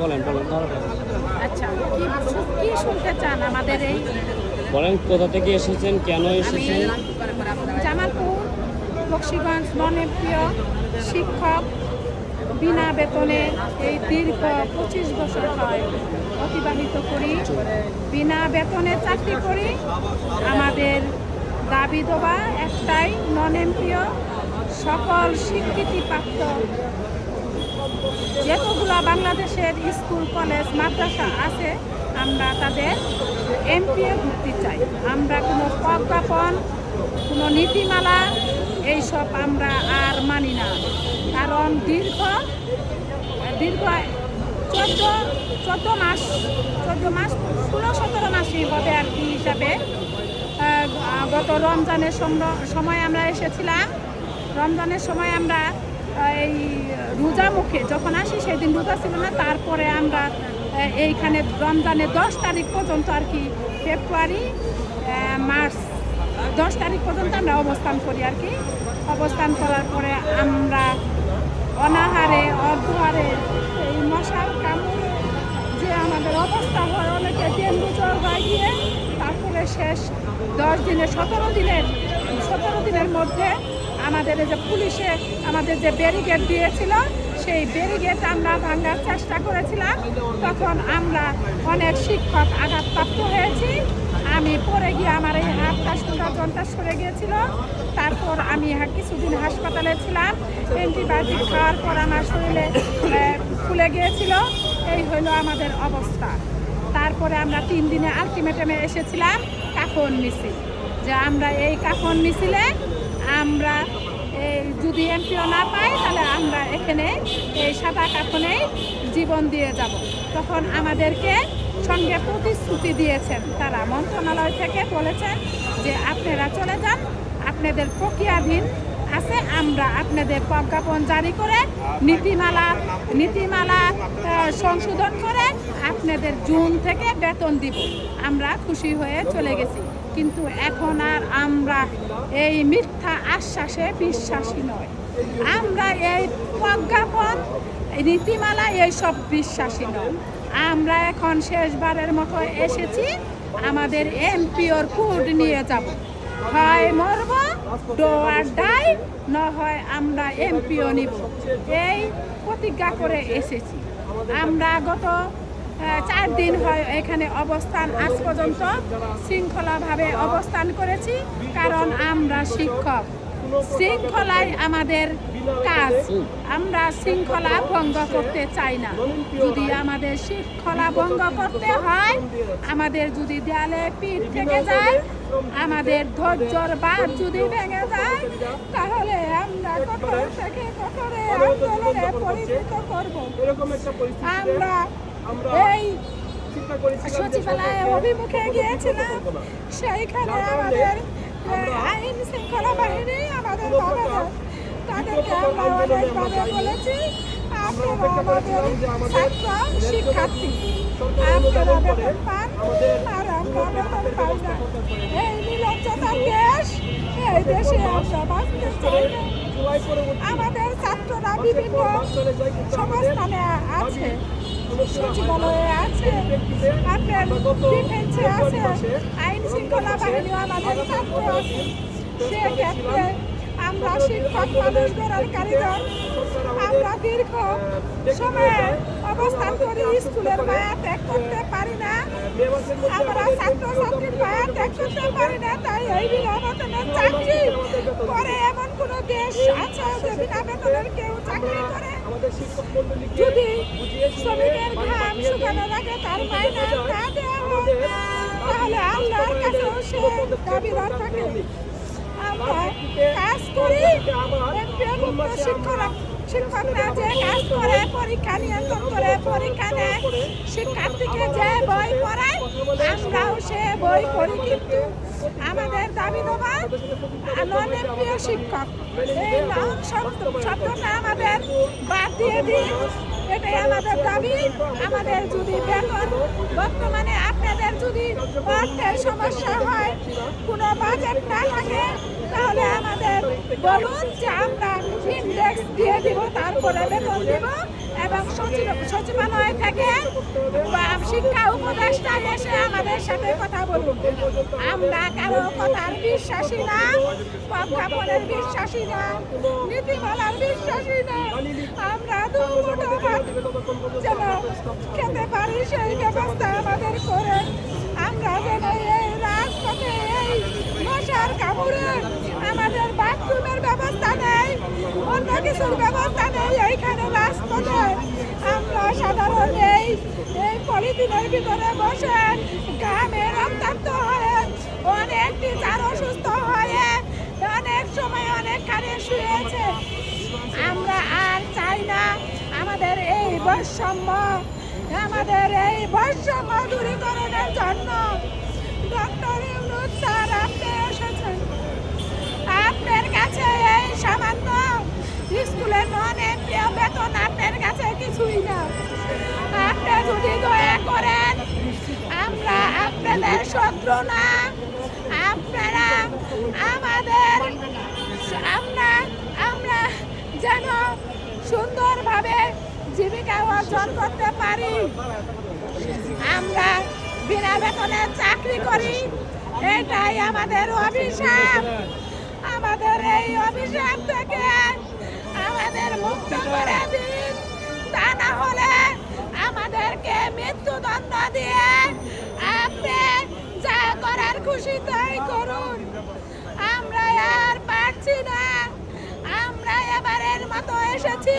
বলেন বলেন। আচ্ছা কি কি শুনতে চান আমাদের এই? বলেন কোথা থেকে এসেছেন কেন এসেছেন? জামালপুর বক্সিগঞ্জ মনেপ্রিয় শিক্ষক বিনা বেতনে এই দীর্ঘ পঁচিশ বছর হয় অতিবাহিত করি। বিনা বেতনে চাকরি করি। আমাদের দাবি দেওয়া একটাই নন এমপিও সকল স্বীকৃতিপ্রাপ্ত যতগুলো বাংলাদেশের স্কুল, কলেজ, মাদ্রাসা আছে, আমরা তাদের এমপিএ ভর্তি চাই। আমরা কোনো প্রজ্ঞাপন, কোনো নীতিমালা এইসব আমরা আর মানি না। কারণ দীর্ঘ দীর্ঘ চোদ্দ চোদ্দ মাস চোদ্দ মাস, ষোলো, সতেরো মাসই হবে আর কি হিসাবে গত রমজানের সম- সময় আমরা এসেছিলাম। রমজানের সময় আমরা এই রোজা মুখে যখন আসি, সেদিন রোজা ছিল না। তারপরে আমরা এইখানে রমজানের দশ তারিখ পর্যন্ত আর কি, ফেব্রুয়ারি মার্চ, দশ তারিখ পর্যন্ত আমরা অবস্থান করি আর কি। অবস্থান করার পরে আমরা অনাহারে অর্ধহারে এই মশার কামড়ে যে আমাদের অবস্থা হয়, অনেকে ডেঙ্গু জ্বর গিয়ে, তারপরে শেষ দশ দিনের, সতেরো দিনের সতেরো দিনের মধ্যে আমাদের যে পুলিশে আমাদের যে ব্যারিকেড দিয়েছিল, সেই ব্যারিকেড আমরা ভাঙার চেষ্টা করেছিলাম। তখন আমরা অনেক শিক্ষক আঘাতপ্রাপ্ত হয়েছি। আমি পড়ে গিয়ে আমার এই হাতটা সোজা জনটা সরে গিয়েছিল। তারপর আমি কিছুদিন হাসপাতালে ছিলাম। অ্যান্টিবায়োটিক খাওয়ার পর আমার শরীরে ফুলে গিয়েছিল। এই হলো আমাদের অবস্থা। তারপরে আমরা তিন দিনে আলটিমেটামে এসেছিলাম, কাফন মিছিল। যে আমরা এই কাফন মিছিলে আমরা যদি এমপিও না পাই, তাহলে আমরা এখানে এই সাদা কাফনেই জীবন দিয়ে যাব। তখন আমাদেরকে সঙ্গে প্রতিশ্রুতি দিয়েছেন তারা। মন্ত্রণালয় থেকে বলেছেন যে আপনারা চলে যান, আপনাদের প্রক্রিয়াধীন আছে, আমরা আপনাদের প্রজ্ঞাপন জারি করে নীতিমালা নীতিমালা সংশোধন করে আপনাদের জুন থেকে বেতন দিব। আমরা খুশি হয়ে চলে গেছি। কিন্তু এখন আর আমরা এই মিথ্যা আশ্বাসে বিশ্বাসী নয়। আমরা এই প্রজ্ঞাপন নীতিমালা এইসব বিশ্বাসী নয়। আমরা এখন শেষবারের মতো এসেছি। আমাদের এমপিওর কোড নিয়ে যাব। হয় মরব ডাই না হয় আমরা এমপিও নিব। এই প্রতিজ্ঞা করে এসেছি। আমরা গত চার দিন হয় এখানে অবস্থান, আজ পর্যন্ত শৃঙ্খলাভাবে অবস্থান করেছি, কারণ আমরা শিক্ষক। শৃঙ্খলাই আমাদের কাজ। আমরা শৃঙ্খলা ভঙ্গ করতে চাই না। যদি আমাদের শৃঙ্খলা ভঙ্গ করতে হয়, আমাদের যদি দেয়ালে পিঠ থেকে যায় আমাদের ধৈর্যর বাদ যদি ভেঙে যায় তাহলে আমরা কঠোর থেকে কঠোরে আন্দোলনে পরিচিত করব। আমরা এই সচিবালয়ে অভিমুখে গিয়েছিলাম। সেইখানে আমাদের আইন শৃঙ্খলা বাহিনী আমাদের তাদেরকে আমরা অনেকভাবে বলেছি আপনারা আমাদের ছাত্র শিক্ষার্থী আপনারা বেতন পান আর আমরা এই নির্লজ্জতার দেশ এই দেশে আমরা বাঁচতে চাই না আমাদের ছাত্ররা বিভিন্ন সংস্থানে আছে সচিবালয়ে আছে আপনার ডিফেন্সে আছে আইন শৃঙ্খলা বাহিনীও আমাদের ছাত্র আছে সেক্ষেত্রে আমরা শিক্ষক মানুষ গড়ার কারিগর আমরা দীর্ঘ সময়ে অবস্থান করি, স্কুলের মায়া ত্যাগ করতে পারি না। আমরা ছাত্র ছাত্রীর মায়া ত্যাগ করতে পারি না, তাই এই বিনা বেতনের চাকরি করে এমন কোন দেশ আছে যে বিনা বেতনের কেউ চাকরি করে? শিক্ষক যদি শ্রমিকের ঘাম শুকানোর আগে তার মাইনা না দেওয়া হয়, তাহলে আল্লাহর কাছেও সে দাবিদার থাকে। আমরা কাজ করি এমপিওভুক্ত শিক্ষকরা যে কাজ করে, পরীক্ষা নিয়ন্ত্রণ করে, পরীক্ষা নেয় শিক্ষার্থীকে যে বই পড়ায় আমরাও সে বই পড়ি কিন্তু আমাদের দাবি দেওয়া নন এমপিও শিক্ষক। এই নন শব্দ শব্দটা আমাদের বাদ দিয়ে দিন, এটাই আমাদের দাবি। আমাদের যদি বেতন, বর্তমানে আপনাদের যদি অর্থের সমস্যা হয়, কোনো বাজেট না থাকে, তাহলে আমাদের বলুন যে আমরা ইন্ডেক্স দিয়ে দিব, তারপরে বেতন দিব এবং সচিব সচিবালয় থেকে শিক্ষা উপদেষ্টা এসে আমাদের সাথে কথা বলুন। আমরা কারও কথার বিশ্বাসী না প্রজ্ঞাপনের বিশ্বাসী না, নীতিমালার বিশ্বাসী না। আমরা দুমুঠো যেন খেতে পারি সেই ব্যবস্থা আমাদের করে আমরা যেন এই রাজপথে এই মশার কামড়ে আমাদের বাথরুমের ব্যবস্থা নেই অন্য কিছুর ব্যবস্থা নেই, এইখানে রাজপথে আমরা সাধারণ এই এই পলিথিনের ভিতরে বসে গ্রামে রক্তাক্ত হয়ে অনেক টিচার অসুস্থ হয়ে অনেক সময় অনেকখানে শুয়েছে। আমরা আর চাই না আমাদের এই বৈষম্য, আমাদের এই বৈষম্য দূরীকরণের জন্য ডক্টর ইউনুস স্যার আপনি আপনাদের শত্রু না। আপনারা আমাদের, আমরা আমরা যেন সুন্দরভাবে জীবিকা অর্জন করতে পারি। আমরা বিনা বেতনে চাকরি করি। এটাই আমাদের অভিশাপ। আমাদের এই অভিশাপ থেকে আমাদের মুক্ত করে দিন। তা না হলে আমাদেরকে মৃত্যুদণ্ড দিয়ে খুশি তাই করুন। আমরা আর পারছি না। আমরা এবারের মতো এসেছি।